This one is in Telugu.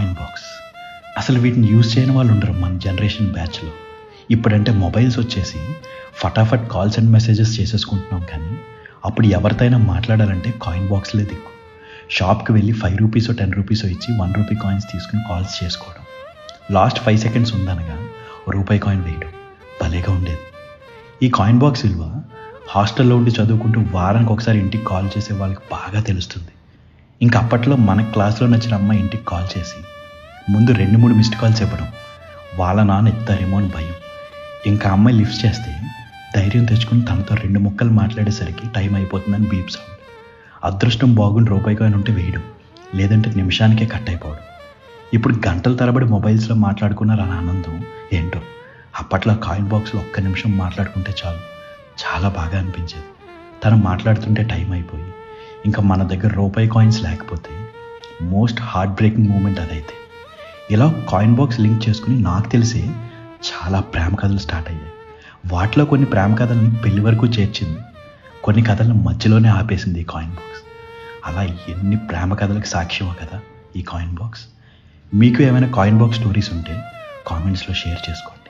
కాయిన్ బాక్స్ అసలు వీటిని యూజ్ చేయని వాళ్ళు ఉండరు మన జనరేషన్ బ్యాచ్లో ఇప్పుడంటే మొబైల్స్ వచ్చేసి ఫటాఫట్ కాల్స్ అండ్ మెసేజెస్ చేసేసుకుంటున్నాం కానీ అప్పుడు ఎవరితోనైనా మాట్లాడాలంటే కాయిన్ బాక్స్లే దిక్కు. షాప్కి వెళ్ళి ఫైవ్ రూపీసో టెన్ రూపీసో ఇచ్చి వన్ రూపీ కాయిన్స్ తీసుకుని కాల్స్ చేసుకోవడం. లాస్ట్ ఫైవ్ సెకండ్స్ ఉందనగా రూపాయి కాయిన్ వేయడం. భలేగా ఉండేది. ఈ కాయిన్ బాక్స్ విలువ హాస్టల్లో ఉండి చదువుకుంటూ వారానికి ఒకసారి ఇంటికి కాల్ చేసే వాళ్ళకి బాగా తెలుస్తుంది. ఇంకా అప్పట్లో మన క్లాస్లో నచ్చిన అమ్మాయి ఇంటికి కాల్ చేసి ముందు రెండు మూడు మిస్డ్ కాల్స్ ఇవ్వడం వాళ్ళ నాన్న ఎత్తారేమో అని భయం. ఇంకా అమ్మాయి లిఫ్ట్ చేస్తే ధైర్యం తెచ్చుకుని తనతో రెండు ముక్కలు మాట్లాడేసరికి టైం అయిపోతుందని బీప్ సౌండ్. అదృష్టం బాగుండి రూపాయి కాయిన్ ఉంటే వేయడం. లేదంటే నిమిషానికే కట్ అయిపోవడం. ఇప్పుడు గంటల తరబడి మొబైల్స్లో మాట్లాడుకున్నారు అని ఆనందం ఏంటో. అప్పట్లో కాయిన్ బాక్స్లో ఒక్క నిమిషం మాట్లాడుకుంటే చాలు. చాలా బాగా అనిపించేది. తను మాట్లాడుతుంటే టైం అయిపోయి ఇంకా మన దగ్గర రూపాయి కాయిన్స్ లేకపోతే మోస్ట్ హార్ట్ బ్రేకింగ్ మూమెంట్ అదైతే. ఇలా కాయిన్ బాక్స్ లింక్ చేసుకుని నాకు తెలిసి చాలా ప్రేమ కథలు స్టార్ట్ అయ్యాయి. వాటిలో కొన్ని ప్రేమ కథల్ని పెళ్ళి వరకు చేర్చింది. కొన్ని కథలను మధ్యలోనే ఆపేసింది ఈ కాయిన్ బాక్స్ అలా ఎన్ని ప్రేమ కథలకు సాక్ష్యమో కదా ఈ కాయిన్ బాక్స్ మీకు ఏమైనా కాయిన్ బాక్స్ స్టోరీస్ ఉంటే కామెంట్స్లో షేర్ చేసుకోండి.